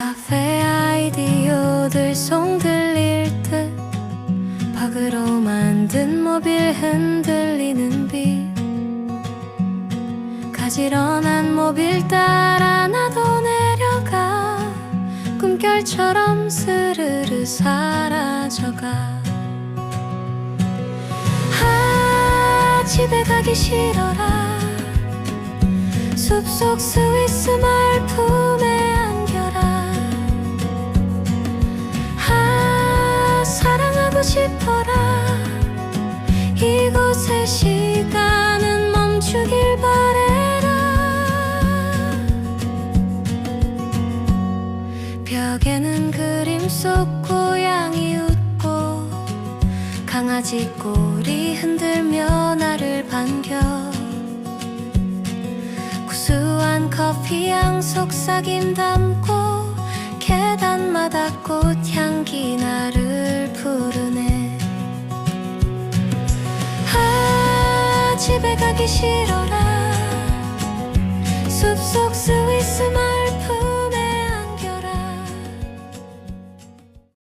카페 아이디어들 송 들릴 듯 박으로 만든 모빌 흔들리는 빛. 가지런한 모빌 따라 나도 내려가 꿈결처럼 스르르 사라져가. 아 집에 가기 싫어라. 숲속 스위스 마을 품에 사랑하고 싶어라. 이곳의 시간은 멈추길 바래라. 벽에는 그림 속 고양이 웃고 강아지 꼬리 흔들며 나를 반겨. 구수한 커피향 속삭임 담고 계단마다 꽃향기 나를 집에 가기 싫어라 숲속 스위스 마